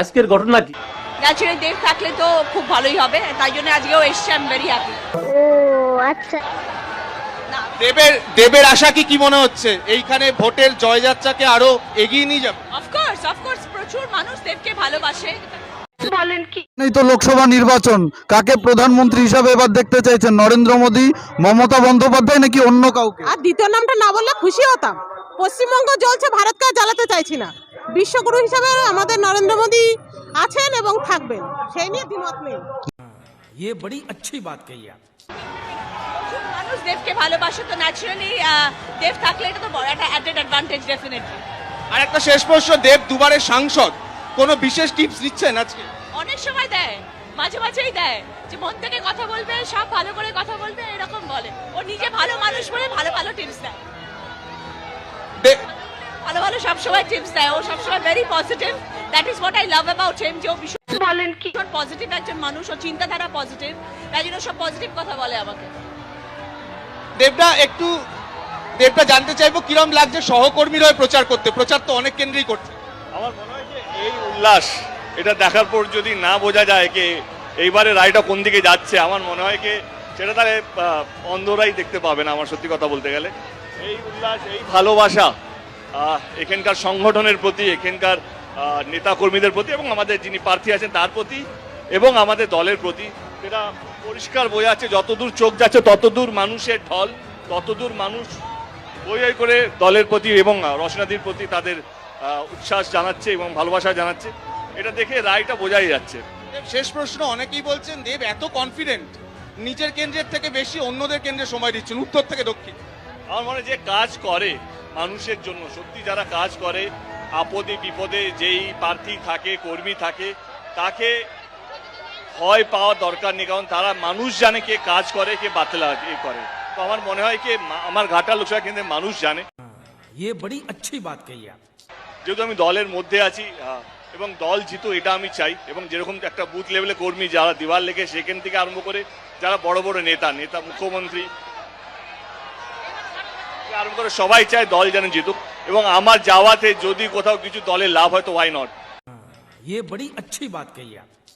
আজকের ঘটনা কি? ন্যাচারালি দেব থাকলে তো খুব ভালোই হবে তাই জন্য আজকেও এসছে ভেরি হ্যাপি ও আচ্ছা। দেবের দেবের আশা কি কি মনে হচ্ছে? এইখানে ভোটের জয়যাত্রাকে আরও এগিয়ে নিয়ে যাবে? অফকোর্স অফকোর্স প্রচুর মানুষ দেবকে ভালোবাসে। এই তো লোকসভা নির্বাচন কাকে প্রধানমন্ত্রী হিসাবে এবার দেখতে চাইছেন? নরেন্দ্র মোদী মমতা বন্দ্যোপাধ্যায় নাকি অন্য কাউকে? আর দ্বিতীয় নামটা না বললে খুশি হতাম। পশ্চিমবঙ্গ জ্বলছে ভারতকে আর জ্বালাতে চাইছি না। বিশ্বগুরু হিসাবে আমাদের নরেন্দ্র মোদী আছেন এবং থাকবেন সেই নিয়ে দ্বিমত নেই ये बड़ी अच्छी बात कही आप প্রচুর মানুষ দেবকে ভালোবাসে তো ন্যাচারালি দেব থাকলে এটা তো বড় একটা অ্যাডেড অ্যাডভান্টেজ ডেফিনেটলি আর একটা শেষ প্রশ্ন দেব দুবারের সাংসদ কোনো বিশেষ টিপস দিচ্ছেন আজকে অনেক সময় দেয় মাঝে মাঝেই দেয় যে মন থেকে কথা বলবে সব ভালো করে কথা বলবে এরকম বলে ও নিজে ভালো মানুষ বলে ভালো ভালো টিপস দেয় দে- ভালো ভালো সব সময় টিপস দেয়। ও সবসময় very positive that is what I love about him যে ও ভীষণ বলেন কি? পজিটিভ একজন মানুষ। ও চিন্তাধারা পজিটিভ তাই জন্য সব পজিটিভ কথা বলে আমাকে। দেবদা একটু দেবটা জানতে চাইব কিরম লাগছে? সহকর্মীর হয়ে প্রচার করতে। প্রচার তো অনেক কেন্দ্রেই করছে। আমার মনে হয় যে এই উল্লাস এটা দেখার পর যদি না বোঝা যায় যে এইবারে রায়টা কোন দিকে যাচ্ছে আমার মনে হয় যে সেটা তাহলে অন্ধরাই দেখতে পাবে না আমার সত্যি কথা বলতে গেলে। এই উল্লাস এই ভালোবাসা এখানকার সংগঠনের প্রতি এখানকার নেতাকর্মীদের প্রতি এবং আমাদের যিনি প্রার্থী আছেন তার প্রতি এবং আমাদের দলের প্রতি। সেটা পরিষ্কার বোঝা যাচ্ছে যতদূর চোখ যাচ্ছে ততদূর মানুষের ঢল ততদূর মানুষ বই করে দলের প্রতি এবং রচনাদির প্রতি তাদের উচ্ছ্বাস জানাচ্ছে এবং ভালোবাসা জানাচ্ছে। এটা দেখে রায়টা বোঝাই যাচ্ছে। শেষ প্রশ্ন অনেকেই বলছেন দেব এত কনফিডেন্ট নিজের কেন্দ্রের থেকে বেশি অন্যদের কেন্দ্রে সময় দিচ্ছেন উত্তর থেকে দক্ষিণ। আমার মনে হয় যে কাজ করে মানুষের জন্য সত্যি যারা কাজ করে আপদে বিপদে যেই প্রার্থী থাকে কর্মী থাকে তাকে ভয় পাওয়ার দরকার নেই কারণ তারা মানুষ জানে কে কাজ করে কে বাতলা এ করে তো আমার মনে হয় কি মা- আমার ঘাটা লোকসভা কেন্দ্রে মানুষ জানে ये बड़ी अच्छी बात कही आप যেহেতু আমি দলের মধ্যে আছি আহ, এবং দল জিতো এটা আমি চাই এবং যেরকম একটা বুথ লেভেলে কর্মী যারা দিওয়াল লেগে সেখান থেকে আরম্ভ করে যারা বড় বড় নেতা নেতা মুখ্যমন্ত্রী থেকে আরম্ভ করে সবাই চায় দল যেন জিতুক এবং আমার যাওয়াতে যদি কোথাও কিছু দলের লাভ হয় তো ওয়াই নট ये बड़ी अच्छी बात कही आप